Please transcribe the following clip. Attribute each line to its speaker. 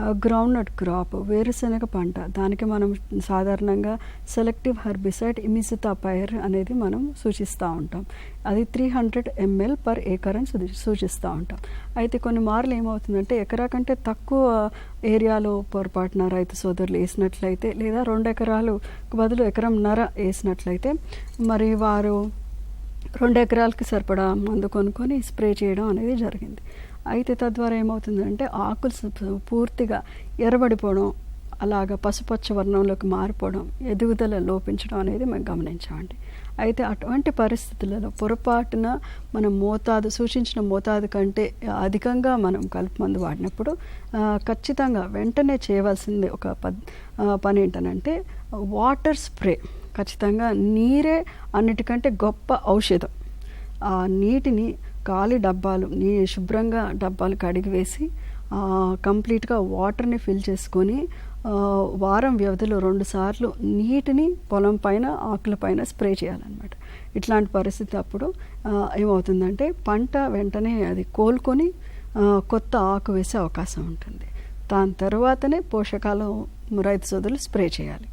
Speaker 1: Ground nut crop వేరుశనగ పంట. దానికి మనం సాధారణంగా సెలెక్టివ్ హర్బిసైడ్ ఇమిసితాపైర్ అనేది మనం సూచిస్తూ ఉంటాం. అది three hundred ML per acre అని సూచి- సూచిస్తూ ఉంటాం. అయితే కొన్ని మార్లు ఏమవుతుందంటే ఎకరా కంటే తక్కువ ఏరియాలో పొరపాటున రైతు సోదరులు వేసినట్లయితే లేదా రెండు ఎకరాలు బదులు ఎకరం నర వేసినట్లయితే మరి వారు రెండు ఎకరాలకి సరిపడా మందు కొనుక్కొని స్ప్రే చేయడం అనేది జరిగింది. అయితే తద్వారా ఏమవుతుందంటే ఆకులు పూర్తిగా ఎర్రబడిపోవడం అలాగ పసుపచ్చ వర్ణంలోకి మారిపోవడం ఎదుగుదల లోపించడం అనేది మేము గమనించామండి. అయితే అటువంటి పరిస్థితులలో పొరపాటున మనం మోతాదు సూచించిన మోతాదు కంటే అధికంగా మనం కలుపు మందు వాడినప్పుడు ఖచ్చితంగా వెంటనే చేయవలసింది ఒక పద్ పని ఏంటనంటే వాటర్ స్ప్రే. ఖచ్చితంగా నీరే అన్నిటికంటే గొప్ప ఔషధం. ఆ నీటిని ఖాళీ డబ్బాలు నీ శుభ్రంగా డబ్బాలు కడిగి వేసి కంప్లీట్గా వాటర్ని ఫిల్ చేసుకొని వారం వ్యవధిలో రెండు సార్లు నీటిని పొలం పైన ఆకుల పైన స్ప్రే చేయాలన్నమాట. ఇట్లాంటి పరిస్థితి అప్పుడు ఏమవుతుందంటే పంట వెంటనే అది కోలుకొని కొత్త ఆకు వేసే అవకాశం ఉంటుంది. దాని తర్వాతనే పోషకాలు రైతు సోదరులు స్ప్రే చేయాలి.